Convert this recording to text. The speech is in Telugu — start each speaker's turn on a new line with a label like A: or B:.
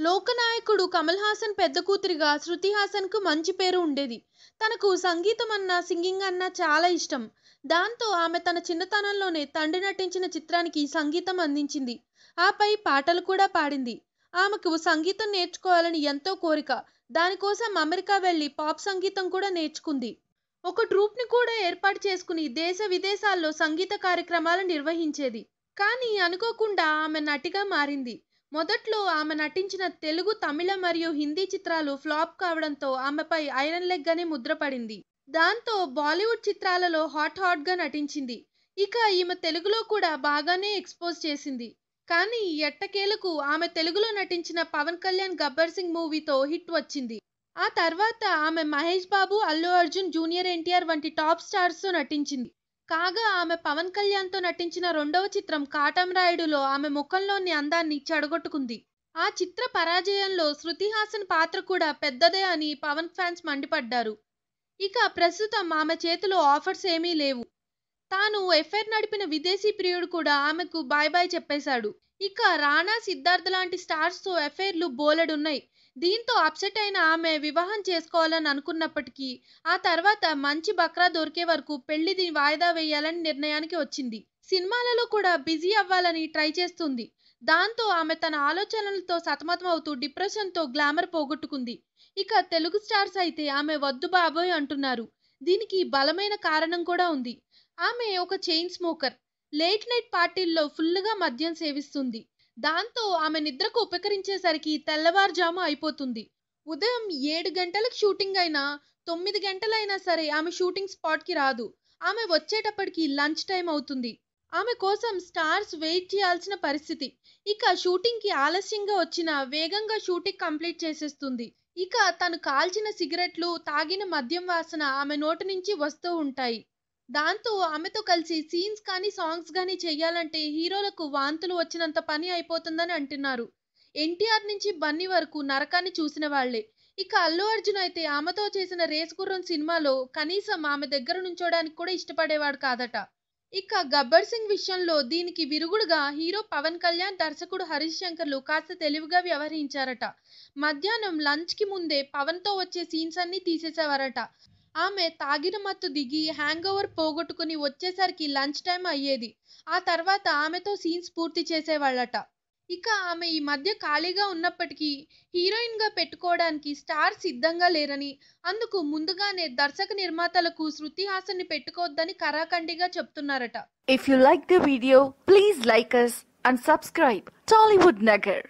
A: లోకనాయకుడు కమల్ హాసన్ పెద్ద కూతురిగా శృతి హాసన్కు మంచి పేరు ఉండేది. తనకు సంగీతం అన్నా సింగింగ్ అన్నా చాలా ఇష్టం. దాంతో ఆమె తన చిన్నతనంలోనే తండ్రి నటించిన చిత్రానికి సంగీతం అందించింది. ఆపై పాటలు కూడా పాడింది. ఆమెకు సంగీతం నేర్చుకోవాలని ఎంతో కోరిక. దానికోసం అమెరికా వెళ్ళి పాప్ సంగీతం కూడా నేర్చుకుంది. ఒక ట్రూప్ని కూడా ఏర్పాటు చేసుకుని దేశ విదేశాల్లో సంగీత కార్యక్రమాలు నిర్వహించేది. కానీ అనుకోకుండా ఆమె నటిగా మారింది. మొదట్లో ఆమె నటించిన తెలుగు తమిళ మరియు హిందీ చిత్రాలు ఫ్లాప్ కావడంతో ఆమెపై ఐరన్ లెగ్ అనే ముద్ర పడింది. దాంతో బాలీవుడ్ చిత్రాలలో హాట్ హాట్గా నటించింది. ఇక ఈమె తెలుగులో కూడా బాగానే ఎక్స్పోజ్ చేసింది. కానీ ఎట్టకేలకు ఆమె తెలుగులో నటించిన పవన్ కళ్యాణ్ గబ్బర్ సింగ్ మూవీతో హిట్ వచ్చింది. ఆ తర్వాత ఆమె మహేష్ బాబు అల్లు అర్జున్ జూనియర్ ఎన్టీఆర్ వంటి టాప్ స్టార్స్తో నటించింది. కాగా ఆమె పవన్ కళ్యాణ్తో నటించిన రెండవ చిత్రం కాటంరాయుడులో ఆమె ముఖంలోని అందాన్ని చెడగొట్టుకుంది. ఆ చిత్ర పరాజయంలో శృతి హాసన్ పాత్ర కూడా పెద్దదే అని పవన్ ఫ్యాన్స్ మండిపడ్డారు. ఇక ప్రస్తుతం ఆమె చేతిలో ఆఫర్స్ ఏమీ లేవు. తాను ఎఫ్ఐఆర్ నడిపిన విదేశీ ప్రియుడు కూడా ఆమెకు బాయ్ బాయ్ చెప్పేశాడు. ఇక రాణా సిద్ధార్థ లాంటి స్టార్స్తో ఎఫ్ఐఆర్లు బోలెడున్నాయి. దీంతో అప్సెట్ అయిన ఆమె వివాహం చేసుకోవాలని అనుకున్నప్పటికీ ఆ తర్వాత మంచి బక్రా దొరికే వరకు పెళ్ళిది వాయిదా వేయాలని నిర్ణయానికి వచ్చింది. సినిమాలలో కూడా బిజీ అవ్వాలని ట్రై చేస్తుంది. దాంతో ఆమె తన ఆలోచనలతో సతమతం అవుతూ డిప్రెషన్తో గ్లామర్ పోగొట్టుకుంది. ఇక తెలుగు స్టార్స్ అయితే ఆమె వద్దు బాబోయ్ అంటున్నారు. దీనికి బలమైన కారణం కూడా ఉంది. ఆమె ఒక చైన్ స్మోకర్. లేట్ నైట్ పార్టీల్లో ఫుల్గా మద్యం సేవిస్తుంది. దాంతో ఆమె నిద్రకు ఉపకరించేసరికి తెల్లవారుజాము అయిపోతుంది. ఉదయం ఏడు గంటలకు షూటింగ్ అయినా తొమ్మిది గంటలైనా సరే ఆమె షూటింగ్ స్పాట్కి రాదు. ఆమె వచ్చేటప్పటికి లంచ్ టైం అవుతుంది. ఆమె కోసం స్టార్స్ వెయిట్ చేయాల్సిన పరిస్థితి. ఇక షూటింగ్కి ఆలస్యంగా వచ్చిన వేగంగా షూటింగ్ కంప్లీట్ చేసేస్తుంది. ఇక తను కాల్చిన సిగరెట్లు తాగిన మద్యం వాసన ఆమె నోటి నుంచి వస్తూ ఉంటాయి. దాంతో ఆమెతో కలిసి సీన్స్ కానీ సాంగ్స్ కానీ చెయ్యాలంటే హీరోలకు వాంతులు వచ్చినంత పని అయిపోతుందని అంటున్నారు. ఎన్టీఆర్ నుంచి బన్నీ వరకు నరకాన్ని చూసిన వాళ్ళే ఇక అల్లు అర్జున్ అయితే ఆమెతో చేసిన రేస్ గుర్రం సినిమాలో కనీసం ఆమె దగ్గర నుంచోడానికి కూడా ఇష్టపడేవాడు కాదట. ఇక గబ్బర్ సింగ్ విషయంలో దీనికి విరుగుడుగా హీరో పవన్ కళ్యాణ్ దర్శకుడు హరీష్ శంకర్లు కాస్త తెలివిగా వ్యవహరించారట. మధ్యాహ్నం లంచ్కి ముందే పవన్తో వచ్చే సీన్స్ అన్ని తీసేసేవారట. ఆమె తాగిన మత్తు దిగి హ్యాంగ్ ఓవర్ పోగొట్టుకుని వచ్చేసరికి లంచ్ టైం అయ్యేది. ఆ తర్వాత ఆమెతో సీన్స్ పూర్తి చేసేవాళ్ళట. ఇక ఆమె ఈ మధ్య ఖాళీగా ఉన్నప్పటికీ హీరోయిన్గా పెట్టుకోవడానికి స్టార్ సిద్ధంగా లేరని అందుకు ముందుగానే దర్శక నిర్మాతలకు శృతి హాసన్ని పెట్టుకోవద్దని కరాఖండిగా చెప్తున్నారట.
B: If you like the video please like us and subscribe Tollywood Nagar